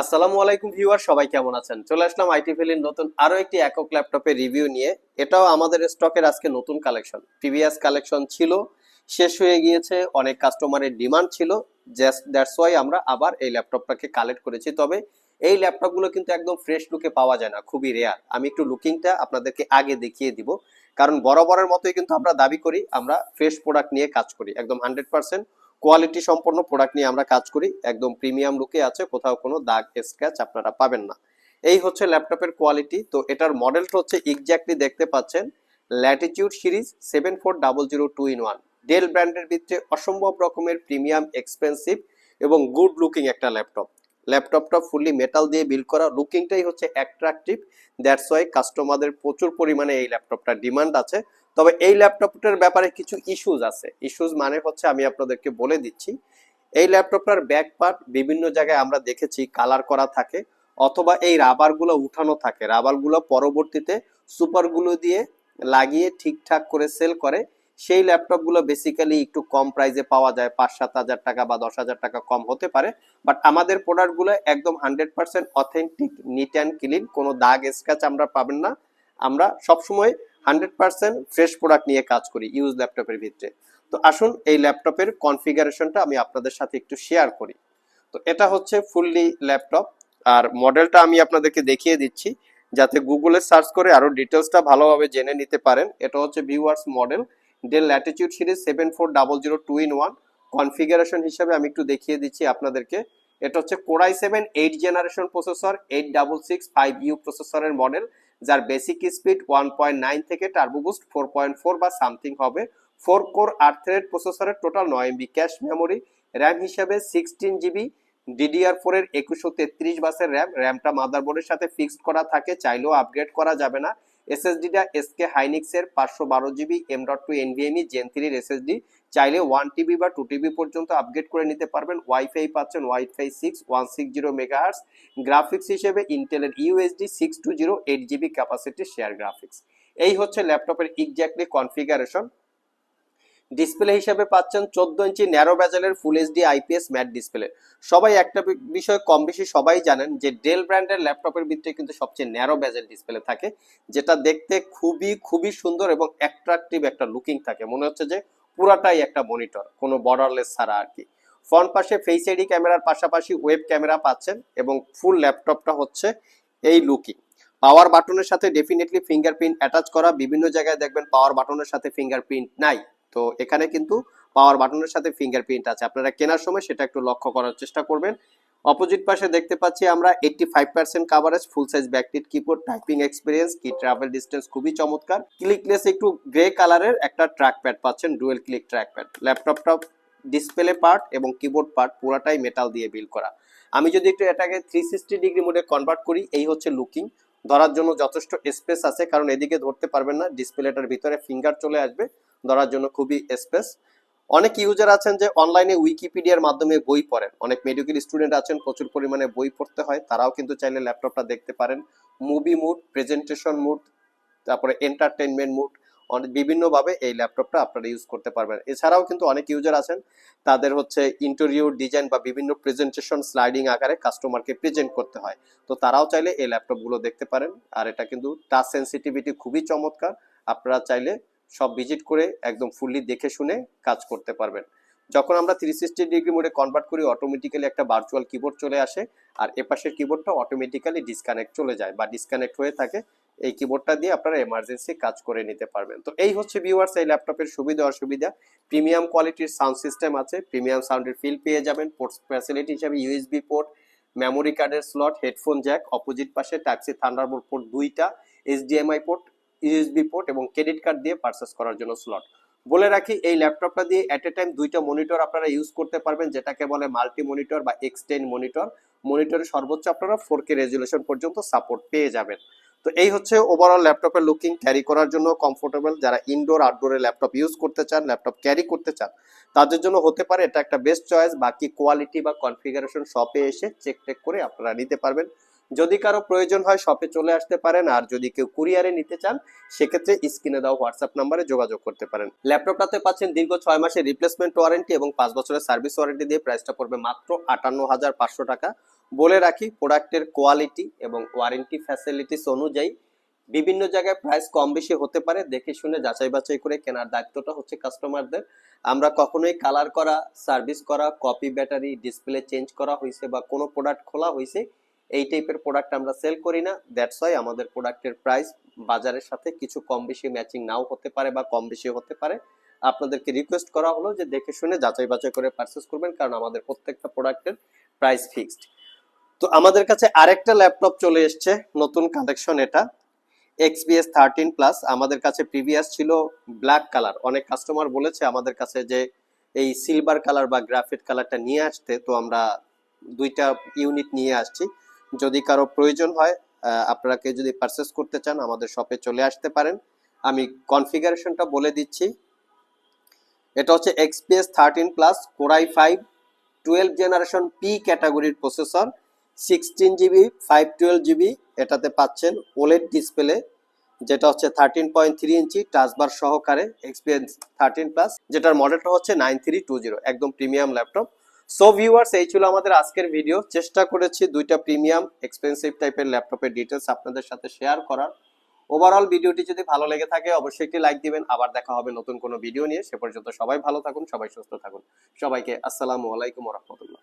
আসসালামু আলাইকুম ভিউয়ার, সবাই কেমন আছেন? চলে আসলাম আইটি ভ্যালির নতুন আরও একটি একক ল্যাপটপের রিভিউ নিয়ে। এটাও আমাদের স্টকের আজকে নতুন কালেকশন। প্রিভিয়াস কালেকশন ছিল, শেষ হয়ে গিয়েছে, অনেক কাস্টমারের ডিমান্ড ছিল জাস্ট দ্যাটস ওয়াই আমরা আবার এই ল্যাপটপটাকে কালেক্ট করেছি। তবে এই ল্যাপটপগুলো কিন্তু একদম ফ্রেশ লুকে পাওয়া যায় না, খুবই রেয়ার আমি একটু লুকিংটা আপনাদেরকে আগে দেখিয়ে দিব, কারণ বরাবরের মতোই কিন্তু আমরা দাবি করি, আমরা ফ্রেশ প্রোডাক্ট নিয়ে কাজ করি, একদম হান্ড্রেড পার্সেন্ট কোয়ালিটি সম্পন্ন প্রোডাক্ট নিয়ে আমরা কাজ করি, একদম প্রিমিয়াম লুকে আছে, কোথাও কোনো দাগ স্ক্র্যাচ আপনারা পাবেন না। এই হচ্ছে ল্যাপটপের কোয়ালিটি তো এটার মডেলটা হচ্ছে এক্স্যাক্টলি দেখতে পাচ্ছেন latitude series seven four double zero two in one Dell ব্র্যান্ডের ভিতরে অসম্ভব রকমের প্রিমিয়াম এক্সপেন্সিভ এবং গুড লুকিং একটা ল্যাপটপ ল্যাপটপটা ফুললি মেটাল দিয়ে বিল্ড করা লুকিংটাই হচ্ছে অ্যাট্রাকটিভ দ্যাটস ওয়াই কাস্টমারদের প্রচুর পরিমাণে এই ল্যাপটপটার ডিমান্ড আছে। তবে এই ল্যাপটপটার ব্যাপারে কিছু ইস্যুজ আছে। ইস্যুজ মানে হচ্ছে আমি আপনাদেরকে বলে দিচ্ছি, এই ল্যাপটপটার ব্যাক পার্ট বিভিন্ন জায়গায় আমরা দেখেছি কালার করা থাকে অথবা এই রাবারগুলো উঠানো থাকে। রাবারগুলো পরবর্তীতে সুপারগুলো দিয়ে লাগিয়ে ঠিকঠাক করে সেল করে। সেই ল্যাপটপগুলো বেসিক্যালি একটু কম প্রাইসে পাওয়া যায়, পাঁচ সাত হাজার টাকা বা দশ হাজার টাকা কম হতে পারে। বাট আমাদের প্রোডাক্টগুলো একদম hundred percent authentic neat and clean কোনো দাগ স্ক্র্যাচ আমরা পাবেন না। আমরা সবসময় হান্ড্রেড পার্সেন্ট ফ্রেশ প্রোডাক্ট নিয়ে কাজ করি ইউজ ল্যাপটপের ভিতরে তো আসুন এই ল্যাপটপের কনফিগারেশনটা আমি আপনাদের সাথে একটু শেয়ার করি। তো এটা হচ্ছে ফুললি ল্যাপটপ। আর মডেলটা আমি আপনাদেরকে দেখিয়ে দিচ্ছি। যাতে গুগলে সার্চ করে আরও ডিটেলসটা ভালোভাবে জেনে নিতে পারেন। এটা হচ্ছে viewers model. Dell latitude series seven four double zero two in one. Configuration হিসাবে আমি একটু দেখিয়ে দিচ্ছি আপনাদেরকে। এটা হচ্ছে core i seven eight generation processor, eight double six five U প্রসেসরের মডেল। যার basic speed one point nine থেকে turbo boost four point four বা সামথিং হবে। ফোর কোর আট থ্রেড প্রসেসরের টোটাল নয় এমবি ক্যাশ মেমোরি র্যাম হিসাবে sixteen GB DDR four এর একুশশো তেত্রিশ বাসের র্যাম র্যামটা মাদারবোর্ডের সাথে ফিক্সড করা থাকে, চাইলেও আপগ্রেড করা যাবে না। এসএসডিটা এসকে হাইনিক্সের পাঁচশো বারো GB M dot two NVMe gen থ্রির এসএসডি চাইলে ওয়ান টিবি বা টু টিবি পর্যন্ত আপগ্রেড করে নিতে পারবেন। ওয়াইফাই পাচ্ছেন WiFi six one six zero megahertz graphics হিসেবে ইন্টেলের UHD six two zero eight GB capacity share graphics এই হচ্ছে ল্যাপটপের এক্স্যাক্টলি কনফিগারেশন ডিসপ্লে হিসেবে পাচ্ছেন চোদ্দ ইঞ্চি narrow ব্যাজেলের full HD IPS matte display সবাই একটা বিষয় কম বেশি সবাই জানেন যে ডেল ব্র্যান্ডের ল্যাপটপের ভিতরে কিন্তু সবচেয়ে ন্যারো ব্যাজেল ডিসপ্লে থাকে, যেটা দেখতে খুবই খুবই সুন্দর এবং অ্যাট্রাকটিভ একটা লুকিং থাকে। মনে হচ্ছে যে পুরাটাই একটা মনিটর কোনো বর্ডারলেস ছাড়া আর কি। ফ্রন্ট পাশে ফেস আইডি ক্যামেরার পাশাপাশি ওয়েব ক্যামেরা পাচ্ছেন এবং ফুল ল্যাপটপটা হচ্ছে এই লুকিং পাওয়ার বাটনের সাথে ডেফিনেটলি ফিঙ্গারপ্রিন্ট অ্যাটাচ করা। বিভিন্ন জায়গায় দেখবেন পাওয়ার বাটনের সাথে ফিঙ্গারপ্রিন্ট নাই। তো এখানে কিন্তু পাওয়ার বাটনের সাথে ফিঙ্গারপ্রিন্ট আছে। আপনারা কেনার সময় সেটা একটু লক্ষ্য করার চেষ্টা করবেন। অপোজিট পাশে দেখতে পাচ্ছি আমরা eighty five percent coverage full size backlit keyboard typing experience key travel distance খুবই চমৎকার। ক্লিকলেস একটু গ্রে কালারের একটা ট্র্যাক প্যাড পাচ্ছেন ডুয়েল ক্লিক ট্র্যাক প্যাড ল্যাপটপটা ডিসপ্লে পার্ট এবং কিবোর্ড পার্ট পুরাটাই মেটাল দিয়ে বিল করা। আমি যদি একটু এটাকে থ্রি সিক্সটি ডিগ্রি মোডে কনভার্ট করি, এই হচ্ছে লুকিং ধরার জন্য যথেষ্ট স্পেস আছে, কারণ এদিকে ধরতে পারবেন না ডিসপ্লেটার ভিতরে ফিঙ্গার চলে আসবে, ধরার জন্য খুবই স্পেস অনেক ইউজার আছেন যে অনলাইনে উইকিপিডিয়ার মাধ্যমে বই পড়েন। অনেক মেডিকেল স্টুডেন্ট আছেন, প্রচুর পরিমাণে বই পড়তে হয়, তারাও কিন্তু চাইলে ল্যাপটপটা দেখতে পারেন। মুভি মুড প্রেজেন্টেশন মুড তারপরে এন্টারটেনমেন্ট মুড অনেক বিভিন্নভাবে এই ল্যাপটপটা আপনারা ইউজ করতে পারবেন। এছাড়াও কিন্তু অনেক ইউজার আছেন, তাদের হচ্ছে ইন্টেরিয়র ডিজাইন বা বিভিন্ন প্রেজেন্টেশন স্লাইডিং আকারে কাস্টমারকে প্রেজেন্ট করতে হয়। তো তারাও চাইলে এই ল্যাপটপগুলো দেখতে পারেন। আর এটা কিন্তু টাচ সেন্সিটিভিটি খুবই চমৎকার। আপনারা চাইলে সব ভিজিট করে একদম ফুললি দেখে শুনে কাজ করতে পারবেন। যখন আমরা থ্রি সিক্সটি ডিগ্রি মোডে কনভার্ট করি অটোমেটিক্যালি একটা ভার্চুয়াল কিবোর্ড চলে আসে। আর এপাশের কিবোর্ডটা অটোমেটিক্যালি ডিসকানেক্ট চলে যায় বা ডিসকানেক্ট হয়ে থাকে। এই কিবোর্ডটা দিয়ে আপনারা এমার্জেন্সি কাজ করে নিতে পারবেন। তো এই হচ্ছে ভিউয়ার্স এই ল্যাপটপের সুবিধা, অসুবিধা। প্রিমিয়াম কোয়ালিটির সাউন্ড সিস্টেম আছে। প্রিমিয়াম সাউন্ডের ফিল পেয়ে যাবেন। পোর্টস ফ্যাসিলিটি হিসাবে ইউএসবি পোর্ট মেমোরি কার্ডের স্লট হেডফোন জ্যাক অপোজিট পাশে ট্যাক্সি থান্ডারবোল্ট পোর্ট দুইটা এইচডিএমআই পোর্ট ইউএসবি পোর্ট এবং ক্রেডিট কার্ড দিয়ে পারচেস করার জন্য স্লট বলে রাখি, এই ল্যাপটপটা দিয়ে অ্যাট এ টাইম দুইটা মনিটর আপনারা ইউজ করতে পারবেন, যেটাকে বলে মাল্টি মনিটর বা এক্সটেন মনিটর মনিটরে সর্বোচ্চ আপনারা ফোর কে রেজুলেশন পর্যন্ত সাপোর্ট পেয়ে যাবেন। তো এই হচ্ছে ওভারঅল ল্যাপটপের লুকিং ক্যারি করার জন্য কমফোর্টেবল যারা ইনডোর আউটডোরে ল্যাপটপ ইউজ করতে চান ল্যাপটপ ক্যারি করতে চান, তাদের জন্য হতে পারে এটা একটা বেস্ট চয়েস বাকি কোয়ালিটি বা কনফিগারেশন শপে এসে চেক টেক করে আপনারা নিতে পারবেন। যদি কারও প্রয়োজন হয় শপে চলে আসতে পারেন। আর যদি কেউ কুরিয়ারে নিতে চান, সেক্ষেত্রে স্ক্রিনে দেওয়া হোয়াটসঅ্যাপ নাম্বারে যোগাযোগ করতে পারেন। ল্যাপটপটাতে পাচ্ছেন দীর্ঘ ছয় মাসের রিপ্লেসমেন্ট ওয়ারেন্টি এবং পাঁচ বছরের সার্ভিস ওয়ারেন্টি দিয়ে প্রাইসটা পড়বে মাত্র আটান্ন হাজার পাঁচশো টাকা। বলে রাখি, প্রোডাক্টের কোয়ালিটি এবং ওয়ারেন্টি ফ্যাসিলিটিস অনুযায়ী বিভিন্ন জায়গায় প্রাইস কম বেশি হতে পারে। দেখে শুনে যাচাই বাছাই করে কেনার দায়িত্বটা হচ্ছে কাস্টমারদের। আমরা কখনোই কালার করা, সার্ভিস করা, কপি, ব্যাটারি, ডিসপ্লে চেঞ্জ করা হয়েছে বা কোনো প্রোডাক্ট খোলা হয়েছে এই টাইপের প্রোডাক্ট আমরা সেল করি না। দ্যাটস ওয়াই আমাদের প্রোডাক্টের প্রাইস বাজারের সাথে কিছু কম বেশি ম্যাচিং নাও হতে পারে বা কম বেশি হতে পারে। আপনাদেরকে রিকোয়েস্ট করা হলো যে দেখে শুনে যাচাই বাছাই করে পারচেস করবেন, কারণ আমাদের প্রত্যেকটা প্রোডাক্টের প্রাইস ফিক্সড তো আমাদের কাছে আরেকটা ল্যাপটপ চলে এসছে, নতুন কালেকশন এটা এক্সবিএস থার্টিন প্লাস আমাদের কাছে প্রিভিয়াস ছিল ব্ল্যাক কালার অনেক কাস্টমার বলেছে আমাদের কাছে যে এই সিলভার কালার বা গ্রাফিট কালারটা নিয়ে আসতে, তো আমরা দুইটা ইউনিট নিয়ে আসছি। যদি কারও প্রয়োজন হয় কেউ যদি পারচেস করতে চান, আমাদের শপে চলে আসতে পারেন। আমি কনফিগারেশনটা বলে দিচ্ছি। এটা হচ্ছে XPS thirteen plus core i five twelve generation P ক্যাটাগরির processor sixteen GB five twelve GB এটাতে পাচ্ছেন ওলেড ডিসপ্লে যেটা হচ্ছে thirteen point three inch touch bar সহকারে এক্সপিএস থার্টিন প্লাস যেটার মডেলটা হচ্ছে নাইন থ্রি টু জিরো একদম প্রিমিয়াম ল্যাপটপ সো ভিউয়ার্স এই ছিল আমাদের আজকের ভিডিও চেষ্টা করেছি দুইটা প্রিমিয়াম এক্সপেন্সিভ টাইপের ল্যাপটপের ডিটেলস আপনাদের সাথে শেয়ার করার। ওভারঅল ভিডিওটি যদি ভালো লেগে থাকে, অবশ্যই একটি লাইক দিবেন। আবার দেখা হবে নতুন কোনো ভিডিও নিয়ে। সে পর্যন্ত সবাই ভালো থাকুন, সবাই সুস্থ থাকুন। সবাইকে আসসালামু আলাইকুম রহমতুল্লাহ।